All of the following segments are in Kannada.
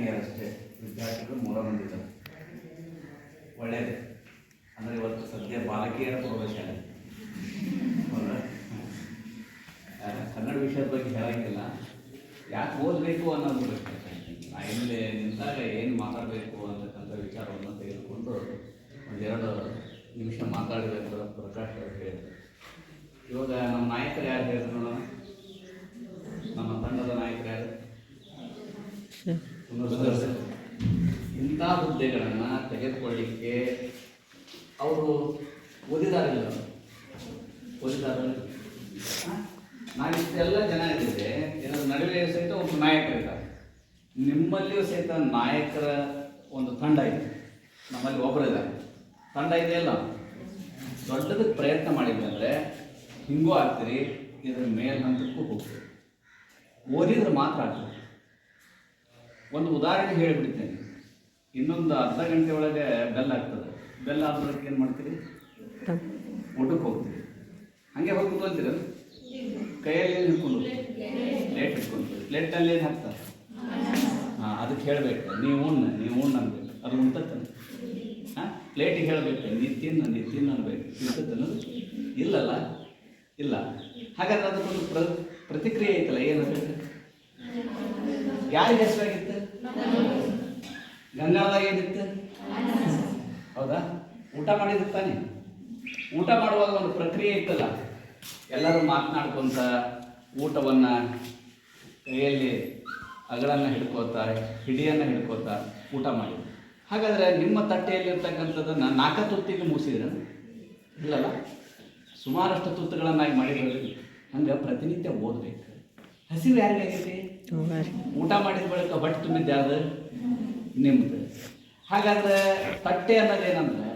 ವಿದ್ಯಾರ್ಥಿನಿಯರಷ್ಟೇ ವಿದ್ಯಾರ್ಥಿಗಳು ಮೂಲ ಮಂದಿ ಇದ್ದಾರೆ ಒಳ್ಳೆಯದು ಅಂದರೆ ಇವತ್ತು ಸದ್ಯ ಬಾಲಕಿಯರ ಪ್ರೌಢಶಾಲೆ ಕನ್ನಡ ವಿಷಯದ ಬಗ್ಗೆ ಹೇಳಂಗಿಲ್ಲ ಯಾಕೆ ಓದಬೇಕು ಅನ್ನೋದು ಬಗ್ಗೆ ನಾ ನಿಂತಾಗ ಏನು ಮಾತಾಡಬೇಕು ಅಂತಕ್ಕಂಥ ವಿಚಾರವನ್ನು ತೆಗೆದುಕೊಂಡು ಒಂದೆರಡು ನಿಮಿಷ ಮಾತಾಡಬೇಕು ಪ್ರಕಾಶ್ ಅವರು ಹೇಳಿದರು. ಇವಾಗ ನಮ್ಮ ನಾಯಕರು ಯಾರು ಹೇಳಿದ್ರು ನಮ್ಮ ತಂಡದ ನಾಯಕರು ಯಾರು? ಇಂಥ ಹುದ್ದೆಗಳನ್ನು ತೆಗೆದುಕೊಳ್ಳಿಕ್ಕೆ ಅವರು ಓದಿದಾರಿಲ್ಲ ಓದಿದಾರ ನಾವಿಷ್ಟೆಲ್ಲ ಜನ ಇದ್ದಿದ್ದೆ ಏನಾದ್ರು ನಡುವೆ ಸಹಿತ ಒಬ್ಬ ನಾಯಕರಿದ್ದಾರೆ ನಿಮ್ಮಲ್ಲಿಯೂ ಸಹಿತ ನಾಯಕರ ಒಂದು ತಂಡ ಇದೆ. ನಮ್ಮಲ್ಲಿ ಒಬ್ಬರಿದ್ದಾರೆ ತಂಡ ಇದೆಯಲ್ಲ? ದೊಡ್ಡದಕ್ಕೆ ಪ್ರಯತ್ನ ಮಾಡಿದ್ಮೇಲೆ ಹಿಂಗೂ ಆಗ್ತೀರಿ, ಇದ್ರ ಮೇಲ್ ಹಂತಕ್ಕೂ ಹೋಗ್ತೀರಿ. ಓದಿದ್ರೆ ಮಾತ್ರ ಆಗ್ತದೆ. ಒಂದು ಉದಾಹರಣೆ ಹೇಳಿಬಿಡ್ತೇನೆ. ಇನ್ನೊಂದು ಅರ್ಧ ಗಂಟೆ ಒಳಗೆ ಬೆಲ್ ಆಗ್ತದೆ. ಬೆಲ್ ಆದ ಬಳಿಕ ಏನು ಮಾಡ್ತೀರಿ? ಊಟಕ್ಕೆ ಹೋಗ್ತೀರಿ. ಹಾಗೆ ಹೋಗಿ ಅಂತೀರಲ್ಲ ಕೈಯಲ್ಲಿ ಏನು ಹಿಡ್ಕೊಂಡು ಪ್ಲೇಟ್ ಹಿಡ್ಕೊಂಡು ಪ್ಲೇಟಲ್ಲಿ ಏನು ಹಾಕ್ತಾರೆ? ಹಾಂ, ಅದಕ್ಕೆ ಹೇಳಬೇಕು. ನೀವು ಉಣ್ಣ ನೀವು ಉಣ್ಣ ಅನ್ಬೇಕು. ಅದು ಉಣ್ತಕ್ಕಂತ ಹಾಂ ಪ್ಲೇಟಿಗೆ ಹೇಳಬೇಕು. ನೀ ತಿನ್ನ ನೀ ತಿನ್ನ ಅನ್ಬೇಕು. ಇಲ್ಲಲ್ಲ? ಇಲ್ಲ. ಹಾಗಾದ್ರೆ ಅದಕ್ಕೊಂದು ಪ್ರ, ಪ್ರತಿಕ್ರಿಯೆ ಐತಲ್ಲ, ಏನು ಯಾರಿಗೆ ಹೆಸರಾಗಿತ್ತು? ಗಂಗಾಳದಾಗ ಏನಿತ್ತು? ಹೌದಾ? ಊಟ ಮಾಡಿದ್ರು ತಾನೆ? ಊಟ ಮಾಡುವಾಗ ಒಂದು ಪ್ರಕ್ರಿಯೆ ಇತ್ತಲ್ಲ, ಎಲ್ಲರೂ ಮಾತನಾಡ್ಕೊಂತ ಊಟವನ್ನು ಕೈಯಲ್ಲಿ ಅಗಳನ್ನು ಹಿಡ್ಕೋತಾ, ಹಿಡಿಯನ್ನು ಹಿಡ್ಕೋತಾ ಊಟ ಮಾಡಿ ಹಾಗಾದ್ರೆ ನಿಮ್ಮ ತಟ್ಟೆಯಲ್ಲಿರ್ತಕ್ಕಂಥದ್ದನ್ನು ನಾಲ್ಕು ತುತ್ತಿಗೆ ಮೂಸಿದ್ರ ಇಲ್ಲಲ್ಲ? ಸುಮಾರಷ್ಟು ತುತ್ತುಗಳನ್ನಾಗಿ ಮಾಡಿದ್ರೆ ಹಂಗೆ ಪ್ರತಿನಿತ್ಯ ಓದಬೇಕು. ಹಸಿವು ಯಾರಿಗಾಗೈತಿ? ಊಟ ಮಾಡಿದ ಬಳಿಕ ಹೊಟ್ಟೆ ತುಂಬಿದ್ದೆ, ಅದು ನಿಮ್ದು. ಹಾಗಾದ್ರೆ ತಟ್ಟೆ ಅನ್ನೋದೇನಂದ್ರೆ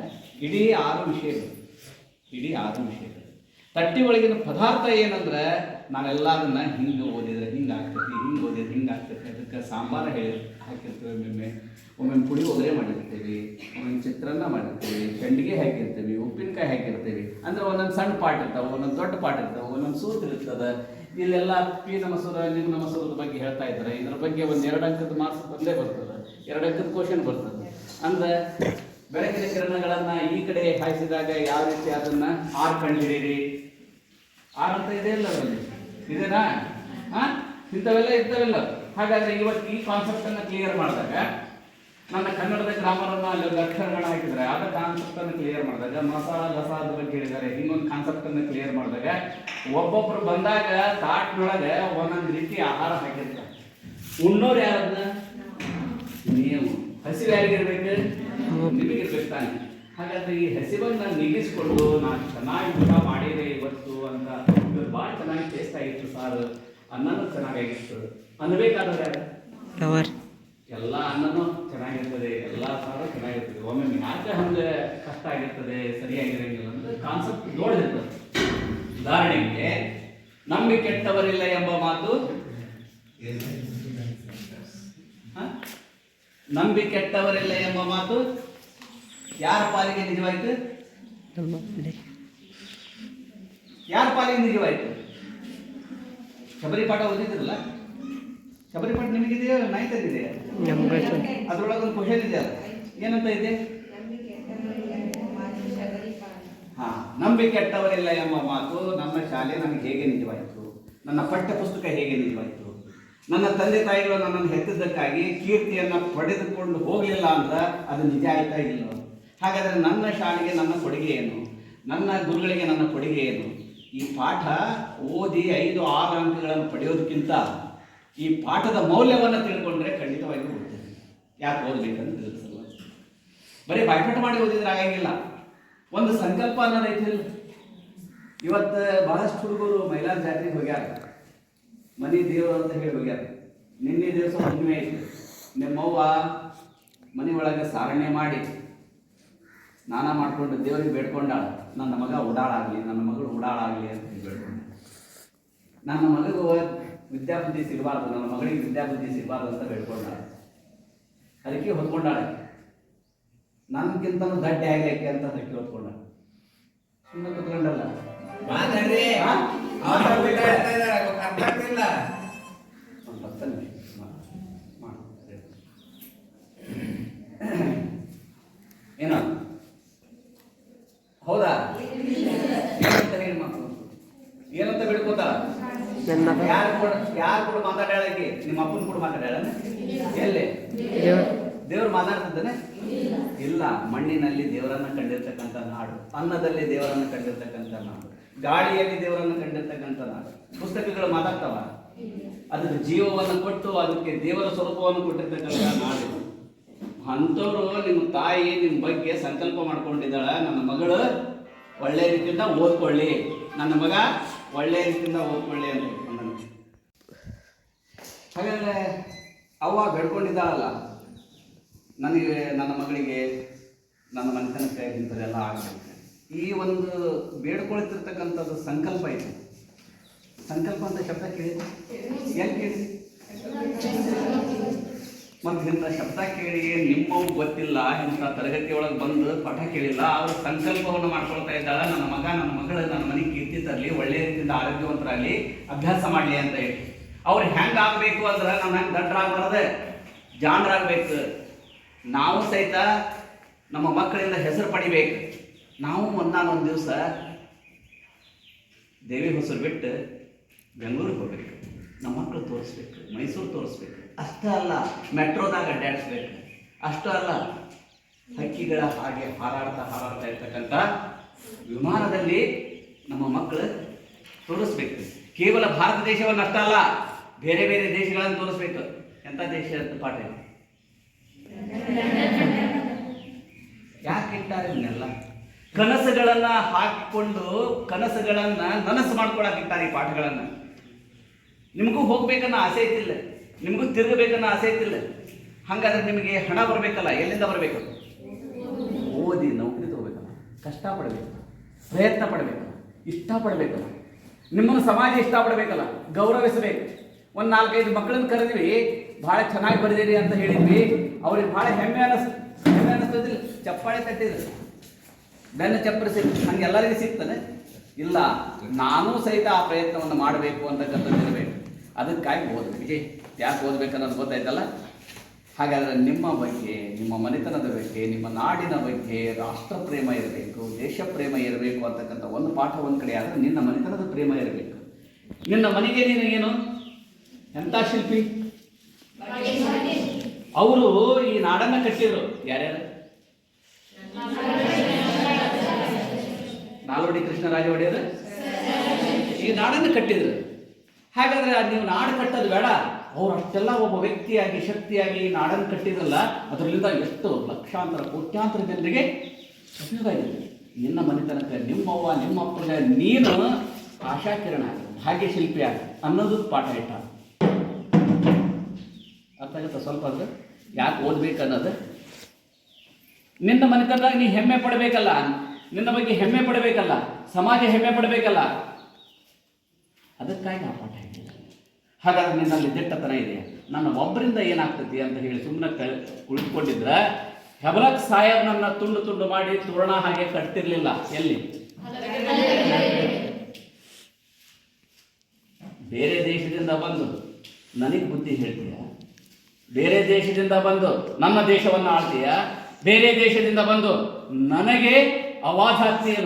ಇಡೀ ಆರು ವಿಷಯಗಳು, ಇಡೀ ಆರು ವಿಷಯಗಳು. ತಟ್ಟೆ ಒಳಗಿನ ಪದಾರ್ಥ ಏನಂದ್ರೆ ನಾವೆಲ್ಲ ಅದನ್ನ ಹಿಂಗೆ ಓದಿದ್ರೆ ಹಿಂಗೆ ಆಗ್ತೈತಿ, ಹಿಂಗೆ ಓದಿದ್ರೆ ಹಿಂಗೆ ಆಗ್ತೈತಿ, ಅದಕ್ಕೆ ಸಾಂಬಾರು ಹೇಳಿ ಹಾಕಿರ್ತೇವೆ ಒಮ್ಮೊಮ್ಮೆ. ಒಮ್ಮೊಮ್ಮೆ ಪುಡಿ ಒಗ್ಗರೆ ಮಾಡಿರ್ತೀವಿ, ಒಮ್ಮೊಮ್ಮೆ ಚಿತ್ರಾನ್ನ ಮಾಡಿರ್ತೀವಿ ಚಂಡಿಗೆ ಹಾಕಿರ್ತೀವಿ, ಉಪ್ಪಿನಕಾಯಿ ಹಾಕಿರ್ತೀವಿ. ಅಂದ್ರೆ ಒಂದೊಂದು ಸಣ್ಣ ಪಾಟ್ ಇರ್ತಾವೆ, ಒಂದೊಂದು ದೊಡ್ಡ ಪಾಟ್ ಇರ್ತಾವೆ, ಒಂದೊಂದು ಸೂತ್ರ ಇರ್ತದೆ. ಇಲ್ಲೆಲ್ಲ ಪಿ ನಮಸೂರ ನಿಮ್ಮ ನಮಸೂರದ ಬಗ್ಗೆ ಹೇಳ್ತಾ ಇದ್ದಾರೆ. ಇದ್ರ ಬಗ್ಗೆ ಒಂದು ಎರಡು ಅಂಕದ ಮಾರ್ಕ್ಸ್ ಬಂದೇ ಬರ್ತದೆ. ಎರಡು ಅಂಕದ ಕ್ವಶನ್ ಬರ್ತದೆ. ಅಂದ್ರೆ ಬೆಳಕಿನ ಕಿರಣಗಳನ್ನ ಈ ಕಡೆ ಹಾಯಿಸಿದಾಗ ಯಾವ ರೀತಿ ಅದನ್ನ ಆರ್ ಕಂಡುಹಿಡಿಯಿರಿ ಆರ್ ಅಂತ ಇದೆ ಇಲ್ಲ ಅದರಲ್ಲಿ ಇದೇನಾ? ಹಾ ಇಂಥವೆಲ್ಲ ಇರ್ತವೆಲ್ಲ. ಹಾಗಾದ್ರೆ ಇವತ್ತು ಈ ಕಾನ್ಸೆಪ್ಟ್ ಅನ್ನ ಕ್ಲಿಯರ್ ಮಾಡಿದಾಗ ನನ್ನ ಕನ್ನಡದ ಗ್ರಾಮರನ್ನ ಅಲ್ಲಿ ಒಂದು ಅಕ್ಷರಗಳ ಹಾಕಿದ್ರೆ ಆದ ಕಾನ್ಸೆಪ್ಟ್ ಅನ್ನು ಕ್ಲಿಯರ್ ಮಾಡಿದಾಗ, ಮಸಾಲ ಲಸಾದ ಬಗ್ಗೆ ಹೇಳಿದ್ದಾರೆ. ಇನ್ನೊಂದು ಕಾನ್ಸೆಪ್ಟ್ ಅನ್ನು ಕ್ಲಿಯರ್ ಮಾಡಿದಾಗ, ಒಬ್ಬೊಬ್ರು ಬಂದಾಗ ತಾಟ್ನೊಳಗೆ ಒಂದೊಂದು ರೀತಿ ಆಹಾರ ಹಾಕಿರ್ತಾರೆ. ಉಣ್ಣೋರು ಯಾರದ್ನ? ನೀವು. ಹಸಿವೆ ಯಾರಿಗಿರ್ಬೇಕು ನಿಮಗಿರ್ಬೇಕು ತಾನೆ. ಹಾಗಾದ್ರೆ ಈ ಹಸಿವನ್ನ ನಿಗಿಸ್ಕೊಂಡು ನಾನು ಚೆನ್ನಾಗಿ ಊಟ ಮಾಡಿದೆ ಇವತ್ತು ಅಂತ ಭಾಳ ಚೆನ್ನಾಗಿ ಟೇಸ್ಟ್ ಆಗಿತ್ತು ಸಾರು. ಅನ್ನನೂ ಚೆನ್ನಾಗಾಗಿತ್ತು. ಕವರ್ ಎಲ್ಲ ಅನ್ನನೂ ಚೆನ್ನಾಗಿರ್ತದೆ ಎಲ್ಲ ಸಾರು ಚೆನ್ನಾಗಿರ್ತದೆ. ಒಮ್ಮೆ ಯಾಕೆ ಹಂಗೆ ಕಷ್ಟ ಆಗಿರ್ತದೆ ಸರಿಯಾಗಿರಂಗಿಲ್ಲ ಅಂದ್ರೆ ಕಾನ್ಸೆಪ್ಟ್ ದೊಡ್ಡದಿರ್ತದೆ ಉದಾಹರಣೆಗೆ ನಂಬಿ ಕೆಟ್ಟವರಿಲ್ಲ ಎಂಬ ಮಾತು? ಹ? ನಂಬಿ ಕೆಟ್ಟವರಿಲ್ಲ ಎಂಬ ಮಾತು? ಯಾರ ಪಾಲಿಗೆ ನಿಜವಾಯ್ತು? ಯಾರ ಪಾಲಿಗೆ ನಿಜವಾಯ್ತು? ಶಬರಿ ಪಾಠ ಓದಿದ್ರಲ್ಲ ಶಬರಿ ಪಾಠ ನಿಮಗಿದೆಯಾ? ನಮ್ಗೆ ಅದರೊಳಗೆ ಒಂದು ಕ್ವಶನ್ ಇದೆ ಏನಂತ ಇದೆ? ಹಾ, ನಂಬಿ ಕೆಟ್ಟವರಿಲ್ಲ ಎಂಬ ಮಾತು ನನ್ನ ಶಾಲೆ ನನಗೆ ಹೇಗೆ ನಿಜವಾಯಿತು? ನನ್ನ ಪಠ್ಯ ಪುಸ್ತಕ ಹೇಗೆ ನಿಜವಾಯಿತು? ನನ್ನ ತಂದೆ ತಾಯಿಗಳು ನನ್ನನ್ನು ಹೆತ್ತಿದ್ದಕ್ಕಾಗಿ ಕೀರ್ತಿಯನ್ನು ಪಡೆದುಕೊಂಡು ಹೋಗಲಿಲ್ಲ ಅಂತ ಅದು ನಿಜ ಆಯ್ತಾ ಇಲ್ಲ ಹಾಗಾದರೆ ನನ್ನ ಶಾಲೆಗೆ ನನ್ನ ಕೊಡುಗೆ ಏನು? ನನ್ನ ಗುರುಗಳಿಗೆ ನನ್ನ ಕೊಡುಗೆ ಏನು? ಈ ಪಾಠ ಓದಿ ಐದು ಆರು ಅಂಕಗಳನ್ನು ಪಡೆಯೋದಕ್ಕಿಂತ ಈ ಪಾಠದ ಮೌಲ್ಯವನ್ನು ತಿಳ್ಕೊಂಡ್ರೆ ಖಂಡಿತವಾಗಿ ಓದ್ತೇನೆ. ಯಾಕೆ ಓದಬೇಕಂತ ತಿಳಿಸಲ್ಲ. ಬರೀ ಬಾಯ್ಪಾಠ ಮಾಡಿ ಓದಿದ್ರೆ ಆಗಂಗಿಲ್ಲ ಒಂದು ಸಂಕಲ್ಪ ಅನ್ನೋದು ಐತಿಲ್ಲ ಇವತ್ತು ಬಹಳಷ್ಟು ಹುಡುಗರು ಮಹಿಳಾ ಜಾತ್ರೆಗೆ ಹೋಗ್ಯಾರ. ಮನೆ ದೇವರು ಅಂತ ಹೇಳಿ ಹೋಗ್ಯಾರ. ನಿನ್ನೆ ದಿವಸ ಹುಣ್ಣಿಮೆ ಐತಿ. ನಿಮ್ಮವ್ವ ಮನೆ ಒಳಗೆ ಸಾರಣೆ ಮಾಡಿ ಸ್ನಾನ ಮಾಡಿಕೊಂಡು ದೇವರಿಗೆ ಬೇಡ್ಕೊಂಡಾಳ. ನನ್ನ ಮಗ ಉಡಾಳಾಗಲಿ, ನನ್ನ ಮಗಳು ಉಡಾಳಾಗಲಿ ಅಂತ ಬೇಡ್ಕೊಂಡ ನನ್ನ ಮಗಗೂ ವಿದ್ಯಾಬುದ್ಧಿ ಸಿಗಬಾರ್ದು ನನ್ನ ಮಗಳಿಗೆ ವಿದ್ಯಾಬುದ್ಧಿ ಸಿಗಬಾರ್ದು ಅಂತ ಬೇಡ್ಕೊಂಡಾಳೆ ಅದಕ್ಕೆ ಹೊತ್ಕೊಂಡಾಳೆ. ನನ್ಗಿಂತ ದಡ್ಡೆ ಆಗ್ಲಿಕ್ಕೆ ಅಂತ ಅದಕ್ಕೆ ಹೊತ್ಕೊಂಡ. ಸುಮ್ಮನೆ ಕುತ್ಕೊಂಡಲ್ಲ. ಏನೋ? ಹೌದಾ? ಏನಂತ ಬಿಡ್ಕೋತಾರ ನನ್ನ ಯಾರು ಕೂಡ ಯಾರು ಕೂಡ ಮಾತಾಡ್ಯಾಳ ಆಕಿ ನಿಮ್ಮ ಅಪ್ಪನ ಕೂಡ ಮಾತಾಡ್ಯಾಳ? ಎಲ್ಲಿ? ದೇವ್ರು. ದೇವ್ರು ಮಾತಾಡ್ತಿದ್ದಾನೆ? ಇಲ್ಲ. ಮಣ್ಣಿನಲ್ಲಿ ದೇವರನ್ನ ಕಂಡಿರ್ತಕ್ಕಂಥ ನಾಡು. ಅನ್ನದಲ್ಲಿ ದೇವರನ್ನ ಕಂಡಿರ್ತಕ್ಕಂಥ ನಾಡು. ಗಾಳಿಯಲ್ಲಿ ದೇವರನ್ನ ಕಂಡಿರ್ತಕ್ಕಂಥ ನಾಡು. ಪುಸ್ತಕಗಳು ಮಾತಾಡ್ತಾವ? ಅದಕ್ಕೆ ಜೀವವನ್ನು ಕೊಟ್ಟು ಅದಕ್ಕೆ ದೇವರ ಸ್ವರೂಪವನ್ನು ಕೊಟ್ಟಿರ್ತಕ್ಕಂಥ ನಾಡು. ಅಂಥವ್ರು ನಿಮ್ಮ ತಾಯಿ ನಿಮ್ಮ ಬಗ್ಗೆ ಸಂಕಲ್ಪ ಮಾಡ್ಕೊಂಡಿದ್ದಾಳ. ನನ್ನ ಮಗಳು ಒಳ್ಳೆ ರೀತಿಯಿಂದ ಓದ್ಕೊಳ್ಳಿ. ನನ್ನ ಮಗ ಒಳ್ಳೆ ರೀತಿಯಿಂದ ಓದ್ಕೊಳ್ಳಿ ಅಂತ ಹಾಗಾದ್ರೆ ಅವ್ವ ಬೆಳ್ಕೊಂಡಿದ್ದಾಳಲ್ಲ ನನಗೆ ನನ್ನ ಮಗಳಿಗೆ ನನ್ನ ಮನೆತನಕ್ಕೆ ಇಂಥದ್ದೆಲ್ಲ ಆಗಬೇಕು. ಈ ಒಂದು ಬೇಡ್ಕೊಳ್ತಿರ್ತಕ್ಕಂಥದ್ದು ಸಂಕಲ್ಪ ಇದೆ. ಸಂಕಲ್ಪ ಅಂತ ಶಬ್ದ ಕೇಳಿದೆ ಎಲ್ಲಿ ಕೇಳಿ ಮತ್ತೆ ಇಂಥ ಶಬ್ದ ಕೇಳಿ ನಿಮ್ಮವು ಗೊತ್ತಿಲ್ಲ, ಇಂಥ ತರಗತಿ ಒಳಗೆ ಬಂದು ಪಾಠ ಕೇಳಿಲ್ಲ ಅವ್ರ ಸಂಕಲ್ಪವನ್ನು ಮಾಡ್ಕೊಳ್ತಾ ಇದ್ದಾಳೆ, ನನ್ನ ಮಗ, ನನ್ನ ಮಗಳು, ನನ್ನ ಮನೆಗೆ ಕೀರ್ತಿ ತರಲಿ, ಒಳ್ಳೆ ರೀತಿಯಿಂದ ಆರೋಗ್ಯವಂತರಾಗಲಿ, ಅಭ್ಯಾಸ ಮಾಡಲಿ ಅಂತ ಹೇಳಿ. ಅವ್ರು ಹೆಂಗೆ ಆಗಬೇಕು ಅಂದ್ರೆ ನಮ್ಮ ಹೆಂಗೆ ದಡ್ಡರಾಗಬಾರ್ದೆ ಜಾಣರಾಗಬೇಕು. ನಾವು ಸಹಿತ ನಮ್ಮ ಮಕ್ಕಳಿಂದ ಹೆಸರು ಪಡಿಬೇಕು. ನಾವು ಒಂದಾನೊಂದು ದಿವಸ ದೇವಿ ಹೊಸರು ಬಿಟ್ಟು ಬೆಂಗಳೂರಿಗೆ ಹೋಗ್ಬೇಕು. ನಮ್ಮ ಮಕ್ಕಳು ತೋರಿಸ್ಬೇಕು, ಮೈಸೂರು ತೋರಿಸ್ಬೇಕು. ಅಷ್ಟೇ ಅಲ್ಲ, ಮೆಟ್ರೋದಾಗ ಅಡ್ಡಾಡಿಸ್ಬೇಕು ಅಷ್ಟೇ ಅಲ್ಲ, ಹಕ್ಕಿಗಳ ಹಾಗೆ ಹಾರಾಡ್ತಾ ಹಾರಾಡ್ತಾ ಇರ್ತಕ್ಕಂಥ ವಿಮಾನದಲ್ಲಿ ನಮ್ಮ ಮಕ್ಕಳು ತೋರಿಸ್ಬೇಕು. ಕೇವಲ ಭಾರತ ದೇಶವನ್ನು ಅಷ್ಟೇ ಅಲ್ಲ, ಬೇರೆ ಬೇರೆ ದೇಶಗಳನ್ನು ತೋರಿಸ್ಬೇಕು. ಎಂಥ ದೇಶ ಅಂತ ಪಾಠ ಯಾಕೆ ಇಟ್ಟಾರೆ ಇವನ್ನೆಲ್ಲ? ಕನಸುಗಳನ್ನ ಹಾಕಿಕೊಂಡು ಕನಸುಗಳನ್ನ ನನಸು ಮಾಡ್ಕೊಳಕ್ ಇಟ್ಟಾರೆ ಈ ಪಾಠಗಳನ್ನ. ನಿಮಗೂ ಹೋಗ್ಬೇಕನ್ನೋ ಆಸೆ ಐತಿಲ್ಲ ನಿಮಗೂ ತಿರುಗಬೇಕನ್ನೋ ಆಸೆ ಐತಿಲ್ಲ ಹಂಗಾದ್ರೆ ನಿಮಗೆ ಹಣ ಬರಬೇಕಲ್ಲ, ಎಲ್ಲಿಂದ ಬರಬೇಕು? ಓದಿ ನೌಕರಿ ತಗೋಬೇಕಲ್ಲ, ಕಷ್ಟಪಡಬೇಕು, ಪ್ರಯತ್ನ ಪಡಬೇಕಲ್ಲ ಇಷ್ಟಪಡಬೇಕಲ್ಲ. ನಿಮ್ಮನ್ನು ಸಮಾಜ ಇಷ್ಟಪಡಬೇಕಲ್ಲ, ಗೌರವಿಸಬೇಕು. ಒಂದು ನಾಲ್ಕೈದು ಮಕ್ಕಳನ್ನು ಕರೆದಿವಿ, ಭಾಳ ಚೆನ್ನಾಗಿ ಬರೆದಿರಿ ಅಂತ ಹೇಳಿದ್ವಿ. ಅವ್ರಿಗೆ ಭಾಳ ಹೆಮ್ಮೆ ಅನಿಸ್, ಹೆಮ್ಮೆ ಅನಿಸ್ತದಿಲ್ಲ ಚಪ್ಪಾಳೆ ತಟ್ಟಿದ್ರು. ಬೆನ್ನು ಚಪ್ಪರಿಸಿ ಹಂಗೆ ಎಲ್ಲರಿಗೂ ಸಿಗ್ತಾನೆ ಇಲ್ಲ, ನಾನೂ ಸಹಿತ ಆ ಪ್ರಯತ್ನವನ್ನು ಮಾಡಬೇಕು ಅಂತಕ್ಕಂಥದ್ದು ಅದಕ್ಕಾಗಿ ಓದ್ಬೇಕು. ವಿಜಯ್, ಯಾಕೆ ಓದ್ಬೇಕು ಅನ್ನೋದು ಗೊತ್ತಾಯ್ತಲ್ಲ? ಹಾಗಾದರೆ ನಿಮ್ಮ ಬಗ್ಗೆ, ನಿಮ್ಮ ಮನೆತನದ ಬಗ್ಗೆ, ನಿಮ್ಮ ನಾಡಿನ ಬಗ್ಗೆ ರಾಷ್ಟ್ರ ಪ್ರೇಮ ಇರಬೇಕು ದೇಶ ಪ್ರೇಮ ಇರಬೇಕು ಅಂತಕ್ಕಂಥ ಒಂದು ಪಾಠ ಒಂದು ಕಡೆ ಆದರೆ ನಿನ್ನ ಮನೆತನದ ಪ್ರೇಮ ಇರಬೇಕು. ನಿನ್ನ ಮನೆಗೆ ನೀನು ಏನು? ಎಂಥ ಶಿಲ್ಪಿ? ಅವರು ಈ ನಾಡನ್ನು ಕಟ್ಟಿದ್ರು. ಯಾರ್ಯಾರು? ನಾಲ್ವಡಿ ಕೃಷ್ಣರಾಜ ಒಡೆಯರು ಈ ನಾಡನ್ನು ಕಟ್ಟಿದ್ರು. ಹಾಗಾದ್ರೆ ಅದ್ ನೀವು ನಾಡು ಕಟ್ಟೋದು ಬೇಡ. ಅವರು ಅಷ್ಟೆಲ್ಲ ಒಬ್ಬ ವ್ಯಕ್ತಿಯಾಗಿ, ಶಕ್ತಿಯಾಗಿ ನಾಡನ್ನು ಕಟ್ಟಿದ್ರಲ್ಲ ಅದರಿಂದ ಎಷ್ಟು ಲಕ್ಷಾಂತರ, ಕೋಟ್ಯಾಂತರ ಜನರಿಗೆ ಉಪಯೋಗ ಇದೆ. ನಿನ್ನ ಮನೆತನಕ ನಿಮ್ಮವ್ವ ನಿಮ್ಮ ಅಪ್ಪನ ನೀನು ಆಶಾಕಿರಣ ಆಗಿ ಭಾಗ್ಯ ಶಿಲ್ಪಿ ಆಗಿ ಅನ್ನೋದು ಪಾಠ ಇಟ್ಟ. ಅರ್ಥ ಆಗುತ್ತೆ ಸ್ವಲ್ಪ ಅಂದ್ರೆ ಯಾಕೆ ಓದ್ಬೇಕು ಅನ್ನೋದು ನಿನ್ನ ಮನೆತನದಾಗ ನೀ ಹೆಮ್ಮೆ ಪಡಬೇಕಲ್ಲ. ನಿನ್ನ ಬಗ್ಗೆ ಹೆಮ್ಮೆ ಪಡಬೇಕಲ್ಲ. ಸಮಾಜ ಹೆಮ್ಮೆ ಪಡಬೇಕಲ್ಲ. ಅದಕ್ಕಾಗಿ ಆ ಪಾಠ ಹೇಳಿಲ್ಲ ಹಾಗಾದ್ರೆ ನಿನ್ನಲ್ಲಿ ದಿಟ್ಟತನ ಇದೆ ನನ್ನ ಒಬ್ಬರಿಂದ ಏನಾಗ್ತತಿ ಅಂತ ಹೇಳಿ ಸುಮ್ಮನೆ ಕ ಕುಳಿತುಕೊಂಡಿದ್ರೆ ಹೆಬಲಕ್ ಸಾಹೇಬ್ನನ್ನ ತುಂಡು ತುಂಡು ಮಾಡಿ ತೋರಣ ಹಾಗೆ ಕಟ್ತಿರ್ಲಿಲ್ಲ. ಎಲ್ಲಿ? ಬೇರೆ ದೇಶದಿಂದ ಬಂದು ನನಗೆ ಬುದ್ಧಿ ಹೇಳ್ತೀಯ? ಬೇರೆ ದೇಶದಿಂದ ಬಂದು ನನ್ನ ದೇಶವನ್ನು ಆಳ್ತೀಯ? ಬೇರೆ ದೇಶದಿಂದ ಬಂದು ನನಗೆ ಅವಾಜ್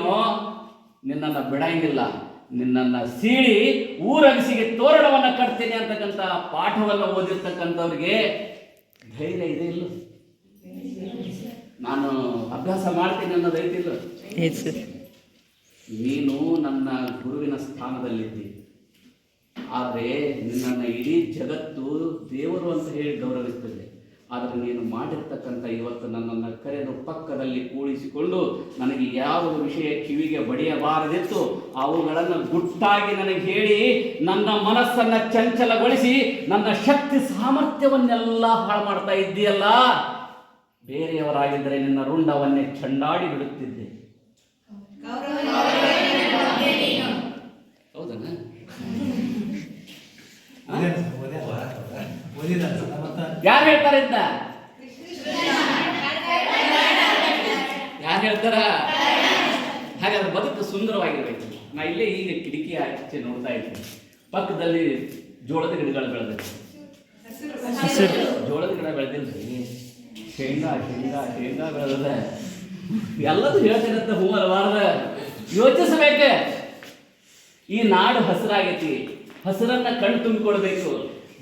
ನಿನ್ನನ್ನು ಬಿಡಂಗಿಲ್ಲ. ನಿನ್ನನ್ನು ಸೀಳಿ ಊರಗಸಿಗೆ ತೋರಣವನ್ನು ಕಟ್ತೀನಿ ಅಂತಕ್ಕಂಥ ಪಾಠವನ್ನು ಓದಿರ್ತಕ್ಕಂಥವ್ರಿಗೆ ಧೈರ್ಯ ಇದೆ ಇಲ್ಲ? ನಾನು ಅಭ್ಯಾಸ ಮಾಡ್ತೀನಿ ಅನ್ನೋದು ಐತಿಲ್ಲ ನೀನು ನನ್ನ ಗುರುವಿನ ಸ್ಥಾನದಲ್ಲಿದ್ದಿ. ಆದರೆ ನಿನ್ನನ್ನು ಇಡೀ ಜಗತ್ತು ದೇವರು ಅಂತ ಹೇಳಿ ಗೌರವಿಸ್ತದೆ. ಆದರೆ ನೀನು ಮಾಡಿರ್ತಕ್ಕಂಥ ಇವತ್ತು ನನ್ನನ್ನು ಕರೆದು ಪಕ್ಕದಲ್ಲಿ ಕೂಡಿಸಿಕೊಂಡು ನನಗೆ ಯಾವ ವಿಷಯ ಕಿವಿಗೆ ಬಡಿಯಬಾರದಿತ್ತು, ಅವುಗಳನ್ನು ಗುಟ್ಟಾಗಿ ನನಗೆ ಹೇಳಿ ನನ್ನ ಮನಸ್ಸನ್ನು ಚಂಚಲಗೊಳಿಸಿ, ನನ್ನ ಶಕ್ತಿ ಸಾಮರ್ಥ್ಯವನ್ನೆಲ್ಲ ಹಾಳು ಮಾಡ್ತಾ ಇದ್ದೀಯಲ್ಲ? ಬೇರೆಯವರಾಗಿದ್ದರೆ ನಿನ್ನ ರುಂಡವನ್ನೇ ಚಂಡಾಡಿ ಬಿಡುತ್ತಿದ್ದೆ. ಯಾರು ಹೇಳ್ತಾರೆ ಅಂತ? ಯಾರು ಹೇಳ್ತಾರ? ಹಾಗಾದ್ರೆ ಬದುಕು ಸುಂದರವಾಗಿರ್ಬೇಕು. ನಾ ಇಲ್ಲೇ ಈಗ ಕಿಟಕಿ ಆಚೆ ನೋಡ್ತಾ ಇದ್ದೀನಿ. ಪಕ್ಕದಲ್ಲಿ ಜೋಳದ ಗಿಡಗಳು ಬೆಳೆದಿದೆ. ಜೋಳದ ಗಿಡ ಬೆಳೆದಿಲ್ರಿ. ಶೇಂಗಾ ಶೇಂಗಾ ಶೇಂಗಾ ಬೆಳೆದ ಎಲ್ಲದೂ ಹೇಳ್ತೇನಂತ ಹೂ ಯೋಚಿಸಬೇಕ? ಈ ನಾಡು ಹಸಿರಾಗೈತಿ. ಹಸಿರನ್ನ ಕಣ್ಣು ತುಂಬಿಕೊಳ್ಬೇಕು.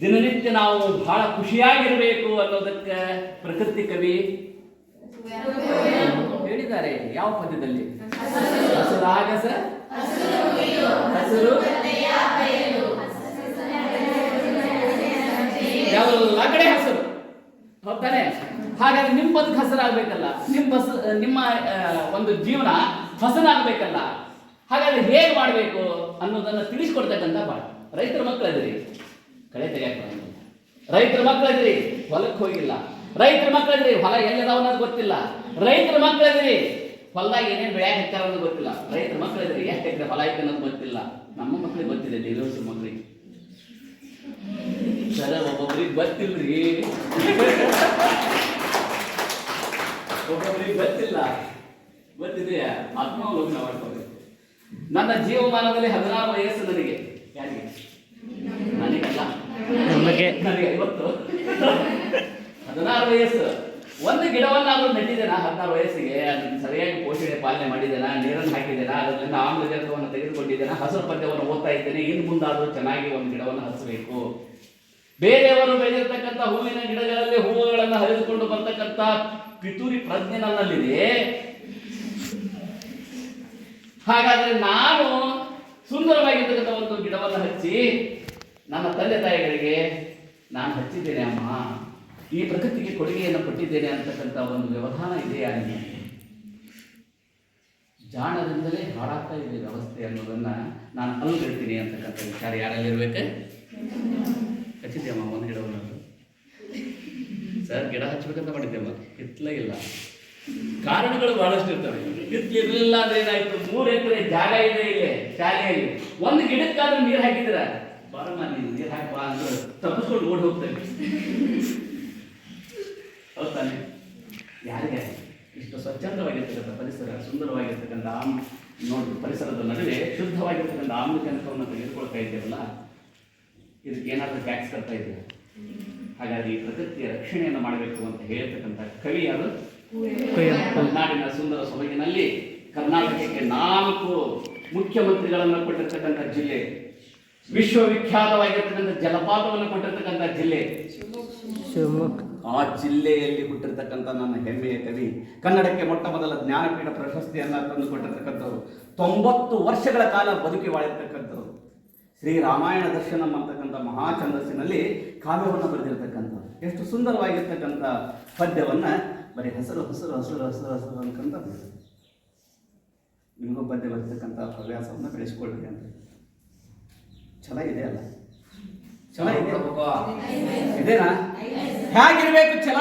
ದಿನನಿತ್ಯ ನಾವು ಬಹಳ ಖುಷಿಯಾಗಿರಬೇಕು ಅನ್ನೋದಕ್ಕೆ ಪ್ರಕೃತಿ ಕವಿ ಹೇಳಿದ್ದಾರೆ. ಯಾವ ಪದ್ಯದಲ್ಲಿ? ಹಸುರಾಗಸ, ಹಸಿರು ಎಲ್ಲ ಕಡೆ ಹಸಿರು. ಹೌದಾನೆ ಹಾಗಾದ್ರೆ ನಿಮ್ಮ ಬದುಕು ಹಸರಾಗಬೇಕಲ್ಲ. ನಿಮ್ಮ ಬಸ್, ನಿಮ್ಮ ಒಂದು ಜೀವನ ಹಸನಾಗಬೇಕಲ್ಲ ಹಾಗಾದ್ರೆ ಹೇಗೆ ಮಾಡಬೇಕು ಅನ್ನೋದನ್ನ ತಿಳಿಸ್ಕೊಡ್ತಕ್ಕಂಥ ಪಾಠ. ರೈತರ ಮಕ್ಕಳದಿರಿ ಕಳೆ ತೆಗೆಯಕ್ಕೆ ಬರಂಗಿಲ್ಲ ರೈತರ ಮಕ್ಕಳಿದ್ರಿ, ಹೊಲಕ್ಕೆ ಹೋಗಿಲ್ಲ. ರೈತರ ಮಕ್ಕಳಿದ್ರಿ, ಹೊಲ ಎಲ್ಲಿದಾವ ಅನ್ನೋದು ಗೊತ್ತಿಲ್ಲ. ರೈತರ ಮಕ್ಕಳಿದ್ರಿ, ಹೊಲದಾಗ ಏನೇನು ಬೆಳೆ ಹಾಕ್ತಾರ ಅನ್ನೋದು ಗೊತ್ತಿಲ್ಲ. ರೈತರ ಮಕ್ಕಳಿದ್ರಿ, ಎಷ್ಟು ಎಕರೆ ಹೊಲ ಐತೆ ಅನ್ನೋದು ಗೊತ್ತಿಲ್ಲ. ನಮ್ಮ ಮಕ್ಕಳಿಗೆ ಗೊತ್ತಿದೆ ದೇವರ ಮಕ್ಕಳಿಗೆ ಸರ, ಒಬ್ಬೊಬ್ರಿಗೆ ಗೊತ್ತಿಲ್ರಿ. ಒಬ್ಬೊಬ್ರಿಗೆ ಗೊತ್ತಿಲ್ಲ. ಗೊತ್ತಿದೆಯಾ ಆತ್ಮಾವಲೋಕನ ಮಾಡ್ಕೋಬೇಕು. ನನ್ನ ಜೀವಮಾನದಲ್ಲಿ ಹದಿನಾರು ವಯಸ್ಸು ನನಗೆ. ಯಾರಿಗೆ? ನನಗಲ್ಲ. ನಮಗೆ ಹದಿನಾರು ವಯಸ್ಸು. ಒಂದು ಗಿಡವನ್ನಾದ್ರೂ ನೆಟ್ಟಿದ್ದೇನಾ? ಹದಿನಾರು ವಯಸ್ಸಿಗೆ. ಅದನ್ನು ಸರಿಯಾಗಿ ಪೋಷಣೆ ಪಾಲನೆ ಮಾಡಿದ್ದೇನಾ? ನೀರನ್ನು ಹಾಕಿದ್ದೇನಾ? ಅದರಿಂದ ಆಮ್ಲಜನಕವನ್ನು ತೆಗೆದುಕೊಂಡಿದ್ದೇನೆ? ಹಸಿರು ಪದ್ಯವನ್ನು ಓದ್ತಾ ಇದ್ದೇನೆ. ಇನ್ನು ಮುಂದಾದರೂ ಚೆನ್ನಾಗಿ ಒಂದು ಗಿಡವನ್ನು ಹಸಬೇಕು ಬೇರೆಯವರು ಬೆಳೆದಿರ್ತಕ್ಕಂಥ ಹೂವಿನ ಗಿಡಗಳಲ್ಲಿ ಹೂವುಗಳನ್ನು ಹರಿದುಕೊಂಡು ಬರ್ತಕ್ಕಂಥ ಪಿತೂರಿ ಪ್ರಜ್ಞೆ ನನ್ನಲ್ಲಿದೆ. ಹಾಗಾದ್ರೆ ನಾನು ಸುಂದರವಾಗಿರ್ತಕ್ಕಂಥ ಒಂದು ಗಿಡವನ್ನು ಹಚ್ಚಿ ನನ್ನ ತಂದೆ ತಾಯಿಗಳಿಗೆ ನಾನು ಹಚ್ಚಿದ್ದೇನೆ ಅಮ್ಮ. ಈ ಪ್ರಕೃತಿಗೆ ಕೊಡುಗೆಯನ್ನು ಕೊಟ್ಟಿದ್ದೇನೆ ಅಂತಕ್ಕಂಥ ಒಂದು ವ್ಯವಧಾನ ಇದೆಯಾ ನಿಮಗೆ ಜಾಣದಿಂದಲೇ ಹಾಳಾಗ್ತಾ ಇದೆ ವ್ಯವಸ್ಥೆ ಅನ್ನೋದನ್ನು ನಾನು ಅನುಗರಿತೀನಿ ಅಂತಕ್ಕಂಥ ವಿಚಾರ ಯಾರಲ್ಲಿರ್ಬೇಕೆ ಹಚ್ಚಿದ್ದೆ ಅಮ್ಮ ಒಂದು ಗಿಡವನ್ನು ಸರ್, ಗಿಡ ಹಚ್ಬೇಕಂತ ಮಾಡಿದ್ದೆಮ್ಮ ಕಿತ್ಲೇ ಇಲ್ಲ. ಕಾರಣಗಳು ಬಹಳಷ್ಟು ಇರ್ತವೆ. ಹಿತ್ಲು ಇರಲಿಲ್ಲ ಅಂದ್ರೆ ಏನಾಯ್ತು? ಮೂರು ಎಕರೆ ಜಾಗ ಇದೆ ಇಲ್ಲಿ, ಶಾಲೆಯಲ್ಲಿ. ಒಂದು ಗಿಡಕ್ಕಾದ್ರೂ ನೀರು ಹಾಕಿದ್ರ ಬರಮ್ಮ ನೀನು ನೀರು ಹಾಕುವ ಅಂದ್ರೆ ತಪ್ಪಿಸ್ಕೊಂಡು ಓಡಿ ಹೋಗ್ತಾನೆ. ಹೌದಾನೆ ಯಾರಿಗೆ? ಇಷ್ಟು ಸ್ವಚ್ಛಂದವಾಗಿರ್ತಕ್ಕಂಥ ಪರಿಸರ ಸುಂದರವಾಗಿರ್ತಕ್ಕಂಥ ಆಮ್ ನೋಡಿ ಪರಿಸರದ ನಡುವೆ ಶುದ್ಧವಾಗಿರ್ತಕ್ಕಂಥ ಆಮ್ಲಜನಕವನ್ನು ತೆಗೆದುಕೊಳ್ತಾ ಇದ್ದೇವಲ್ಲ ಇದಕ್ಕೆ ಏನಾದರೂ ಟ್ಯಾಕ್ಸ್ ಕಟ್ತಾ ಇದ್ದೀವಿ ಹಾಗಾಗಿ ಪ್ರಕೃತಿಯ ರಕ್ಷಣೆಯನ್ನು ಮಾಡಬೇಕು ಅಂತ ಹೇಳ್ತಕ್ಕಂಥ ಕವಿ ಅದು ನಾಡಿನ ಸುಂದರ ಸೊಬಗಿನಲ್ಲಿ ಕರ್ನಾಟಕಕ್ಕೆ ನಾಲ್ಕು ಮುಖ್ಯಮಂತ್ರಿಗಳನ್ನು ಕೊಟ್ಟಿರ್ತಕ್ಕಂಥ ಜಿಲ್ಲೆ. ವಿಶ್ವವಿಖ್ಯಾತವಾಗಿರ್ತಕ್ಕಂಥ ಜಲಪಾತವನ್ನು ಕೊಟ್ಟಿರ್ತಕ್ಕಂಥ ಜಿಲ್ಲೆ. ಶಿವಮೊಗ್ಗ. ಆ ಜಿಲ್ಲೆಯಲ್ಲಿ ಹುಟ್ಟಿರ್ತಕ್ಕಂಥ ನನ್ನ ಹೆಮ್ಮೆಯ ಕವಿ ಕನ್ನಡಕ್ಕೆ ಮೊಟ್ಟ ಮೊದಲ ಜ್ಞಾನಪೀಠ ಪ್ರಶಸ್ತಿಯನ್ನ ತಂದು ಕೊಟ್ಟಿರ್ತಕ್ಕಂಥವ್ರು. ತೊಂಬತ್ತು ವರ್ಷಗಳ ಕಾಲ ಬದುಕಿ ಬಾಳಿರ್ತಕ್ಕಂಥವ್ರು ಶ್ರೀ ರಾಮಾಯಣ ದರ್ಶನಂ ಅಂತಕ್ಕಂಥ ಮಹಾ ಛಂದಸ್ಸಿನಲ್ಲಿ ಕಾವ್ಯವನ್ನು ಬರೆದಿರ್ತಕ್ಕಂಥವ್ರು. ಎಷ್ಟು ಸುಂದರವಾಗಿರ್ತಕ್ಕಂಥ ಪದ್ಯವನ್ನ ಬರೀ ಹಸಿರು ಹಸಿರು ಹಸಿರು ಹಸಿರು ಹಸಿರು ಅನ್ಕಂತ ನಿಮಗೂ ಪದ್ಯ ಬರ್ತಕ್ಕಂಥ ಹವ್ಯಾಸವನ್ನು ಬೆಳೆಸ್ಕೊಳ್ರಿ ಅಂತ. ಇದೆ ಅಲ್ಲ ಛಲ ಇದೆ ಇದೇನಾ? ಹೇಗಿರ್ಬೇಕು ಛಲ?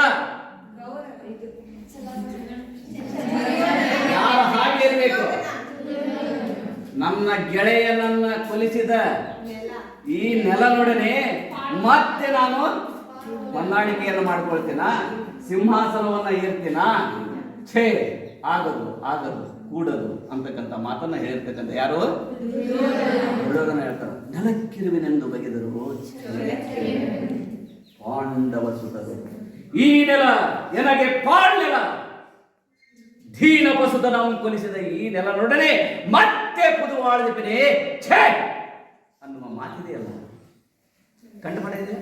ಯಾರ ಹಾಗೆ ಇರಬೇಕು ನನ್ನ ಗೆಳೆಯನನ್ನ ಕೊಲಿಸಿದ ಈ ನೆಲನೊಡನೆ ಮತ್ತೆ ನಾನು ಹೊಂದಾಣಿಕೆಯನ್ನು ಮಾಡ್ಕೊಳ್ತೀನ? ಸಿಂಹಾಸನವನ್ನ ಏರ್ತೀನ? ಛೇ ಆಗದು ಆಗದು. ಕೂಡದು ಅಂತಕ್ಕಂಥ ಮಾತನ್ನ ಹೇಳಿರ್ತಕ್ಕಂಥ ಯಾರು? ದುರ್ಯೋಧನ ಹೇಳ್ತಾರೆ. ನೆಲಕ್ಕಿರುವಿನೆಂದು ಬಗೆದರು. ಪಾಂಡವ ಸುತರು. ಈ ನೆಲ ಎನಗೆ ನೆಲ ದೀನ ಪಸುತನವನ್ನು ಕೊಲಿಸಿದ ಈ ನೆಲನೊಡನೆ ಮತ್ತೆ ಪುದುವಾಳದಿಪಿನೇ ಛೇ! ಅನ್ನುವ ಮಾತಿದೆಯಲ್ಲ. ಕಂಡು ಮಾಡಿದೆ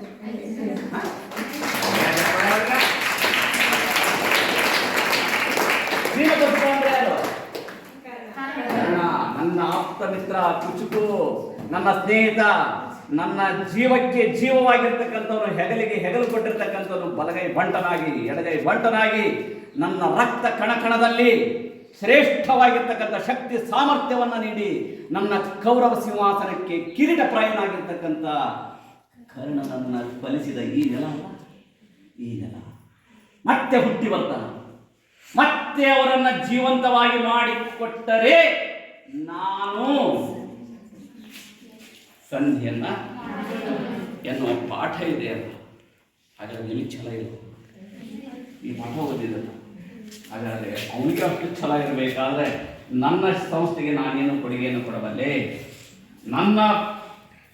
ದೀನ ಪಸುತ ಅಂದ್ರೆ ಯಾರು ಕರ್ಣ, ನನ್ನ ಆಪ್ತ ಮಿತ್ರ, ಕುಚುಕು, ನನ್ನ ಸ್ನೇಹಿತ, ನನ್ನ ಜೀವಕ್ಕೆ ಜೀವವಾಗಿರ್ತಕ್ಕಂಥವನು, ಹೆಗಲಿಗೆ ಹೆಗಲು ಕೊಟ್ಟಿರ್ತಕ್ಕಂಥವನು, ಬಲಗೈ ಬಂಟನಾಗಿ, ಎಡಗೈ ಬಂಟನಾಗಿ, ನನ್ನ ರಕ್ತ ಕಣಕಣದಲ್ಲಿ ಶ್ರೇಷ್ಠವಾಗಿರ್ತಕ್ಕಂಥ ಶಕ್ತಿ ಸಾಮರ್ಥ್ಯವನ್ನು ನೀಡಿ, ನನ್ನ ಕೌರವ ಸಿಂಹಾಸನಕ್ಕೆ ಕಿರೀಟ ಪ್ರಾಯನಾಗಿರ್ತಕ್ಕಂಥ ಕರ್ಣನನ್ನು ಫಲಿಸಿದ ಈ ನೆಲ ಈ ನೆಲ. ಮತ್ತೆ ಹುಟ್ಟಿ ಬರ್ತಾನ ಮತ್ತೆ ಅವರನ್ನು ಜೀವಂತವಾಗಿ ಮಾಡಿಕೊಟ್ಟರೆ ನಾನು ಸಂಧಿಯನ್ನ ಎನ್ನುವ ಪಾಠ ಇದೆ ಅಲ್ಲ ಹಾಗಾದ್ರೆ ನಿಮಗೆ ಛಲ ಇಲ್ಲ. ಈ ಪಾಠ ಓದಿದ ಹಾಗಾದ್ರೆ ಅವನಿಗೆ ಅಷ್ಟು ಛಲ ಇರಬೇಕಾದ್ರೆ ನನ್ನ ಸಂಸ್ಥೆಗೆ ನಾನೇನು ಕೊಡುಗೆಯನ್ನು ಕೊಡಬಲ್ಲೆ? ನನ್ನ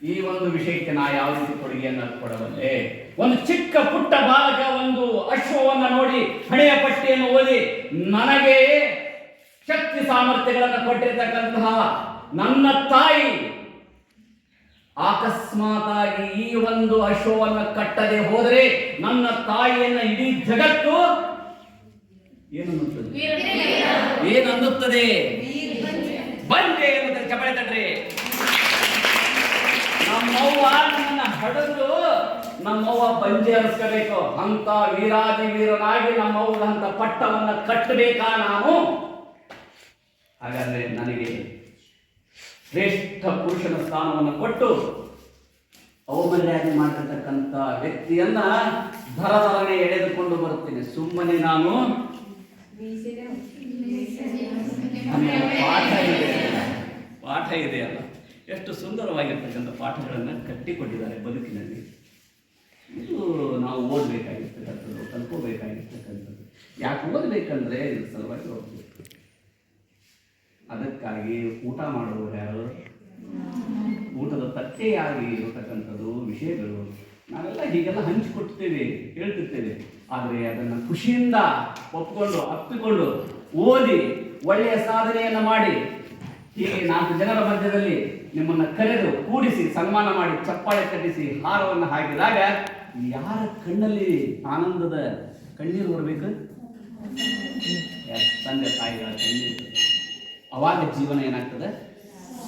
ಈ ಒಂದು ವಿಷಯಕ್ಕೆ ನಾ ಯಾವ ರೀತಿ ಕೊಡುಗೆಯನ್ನು ಕೊಡಬಲ್ಲೆ? ಒಂದು ಚಿಕ್ಕ ಪುಟ್ಟ ಬಾಲಕ ಒಂದು ಅಶ್ವವನ್ನು ನೋಡಿ ಹಣೆಯ ಪಟ್ಟಿಯನ್ನು ಓದಿ ನನಗೆ ಸಾಮರ್ಥ್ಯಗಳನ್ನು ಕೊಟ್ಟಿರ್ತಕ್ಕಂತಹ ನನ್ನ ತಾಯಿ ಅಕಸ್ಮಾತಾಗಿ ಈ ಒಂದು ಅಶ್ವವನ್ನು ಕಟ್ಟದೆ ಹೋದರೆ ನನ್ನ ತಾಯಿಯನ್ನ ಇಡೀ ಜಗತ್ತು ಏನನ್ನುತ್ತದೆ? ಏನನ್ನುತ್ತದೆ? ಬಂದೆ ಎನ್ನುತ್ತದೆ ಚಪಳೆ ತಟ್ರಿ ನಮ್ಮವ್ವ ನನ್ನ ಹಡದು ನಮ್ಮವ್ವ ಬಂಜೆ ಅನಿಸ್ಕೋಬೇಕು. ಅಂತ ವೀರಾದಿ ವೀರನಾಗಿ ನಮ್ಮವ್ವಂತ ಪಟ್ಟವನ್ನ ಕಟ್ಟಬೇಕಾ ನಾನು? ಹಾಗಾದ್ರೆ ನನಗೆ ಶ್ರೇಷ್ಠ ಪುರುಷನ ಸ್ಥಾನವನ್ನು ಕೊಟ್ಟು ಅವಮರ್ಯಾದೆ ಮಾಡಿರ್ತಕ್ಕಂಥ ವ್ಯಕ್ತಿಯನ್ನ ಧರಧರನೆ ಎಳೆದುಕೊಂಡು ಬರುತ್ತೇನೆ. ಸುಮ್ಮನೆ ನಾನು ಪಾಠ ಇದೆ. ಪಾಠ ಇದೆ ಅಲ್ಲ. ಎಷ್ಟು ಸುಂದರವಾಗಿರ್ತಕ್ಕಂಥ ಪಾಠಗಳನ್ನು ಕಟ್ಟಿಕೊಟ್ಟಿದ್ದಾರೆ ಬದುಕಿನಲ್ಲಿ. ಇದು ನಾವು ಓದಬೇಕಾಗಿರ್ತಕ್ಕಂಥದ್ದು ಕಲ್ಕೋಬೇಕಾಗಿರ್ತಕ್ಕಂಥದ್ದು ಯಾಕೆ ಓದಬೇಕಂದ್ರೆ ಇದು ಸಲುವಾಗಿ ಓದಬೇಕು ಅದಕ್ಕಾಗಿ ಊಟ ಮಾಡುವವರು ಯಾರು? ಊಟದ ತಟ್ಟೆಯಾಗಿ ಇರತಕ್ಕಂಥದ್ದು ವಿಷಯಗಳು. ನಾವೆಲ್ಲ ಹೀಗೆಲ್ಲ ಹಂಚಿಕೊಡ್ತೇವೆ ಹೇಳ್ತಿರ್ತೇವೆ ಆದರೆ ಅದನ್ನು ಖುಷಿಯಿಂದ ಒಪ್ಕೊಂಡು, ಅಪ್ಪಿಕೊಂಡು ಓದಿ ಒಳ್ಳೆಯ ಸಾಧನೆಯನ್ನು ಮಾಡಿ ಹೀಗೆ ನಾಲ್ಕು ಜನರ ಮಧ್ಯದಲ್ಲಿ ನಿಮ್ಮನ್ನ ಕರೆದು ಕೂಡಿಸಿ, ಸನ್ಮಾನ ಮಾಡಿ, ಚಪ್ಪಾಳೆ ಕಟ್ಟಿಸಿ, ಹಾರವನ್ನು ಹಾಕಿದಾಗ ಯಾರ ಕಣ್ಣಲ್ಲಿ ಆನಂದದ ಕಣ್ಣೀರು ಬರಬೇಕು ತಂದೆ ತಾಯಿಗಳ ಕಣ್ಣೀರು? ಅವಾಗ ಜೀವನ ಏನಾಗ್ತದೆ?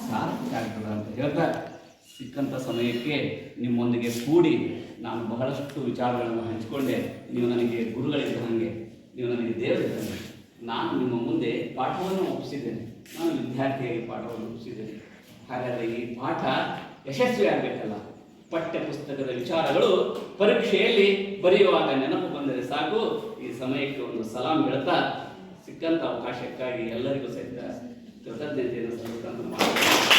ಸಾರ್ಥಕ ಆಗ್ತದೆ ಅಂತ ಹೇಳ್ತಾ ಸಿಕ್ಕಂಥ ಸಮಯಕ್ಕೆ ನಿಮ್ಮೊಂದಿಗೆ ಕೂಡಿ ನಾನು ಬಹಳಷ್ಟು ವಿಚಾರಗಳನ್ನು ಹಂಚಿಕೊಂಡೆ. ನೀವು ನನಗೆ ಗುರುಗಳಿದ್ದ ಹಾಗೆ, ನೀವು ನನಗೆ ದೇವರಿದ್ದಂಗೆ ನಾನು ನಿಮ್ಮ ಮುಂದೆ ಪಾಠವನ್ನು ಒಪ್ಪಿಸಿದ್ದೇನೆ. ನಾನು ವಿದ್ಯಾರ್ಥಿಯಾಗಿ ಪಾಠವನ್ನು ಒಪ್ಪಿಸಿದ್ದೇನೆ. ಹಾಗಾದರೆ ಈ ಪಾಠ ಯಶಸ್ವಿ ಆಗಬೇಕಲ್ಲ? ಪಠ್ಯ ಪುಸ್ತಕದ ವಿಚಾರಗಳು ಪರೀಕ್ಷೆಯಲ್ಲಿ ಬರೆಯುವಾಗ ನೆನಪು ಬಂದರೆ ಸಾಕು. ಈ ಸಮಯಕ್ಕೆ ಒಂದು ಸಲಾಂ ಹೇಳ್ತಾ ಸಿಕ್ಕಂಥ ಅವಕಾಶಕ್ಕಾಗಿ ಎಲ್ಲರಿಗೂ ಸಹಿತ よだ出てるその間の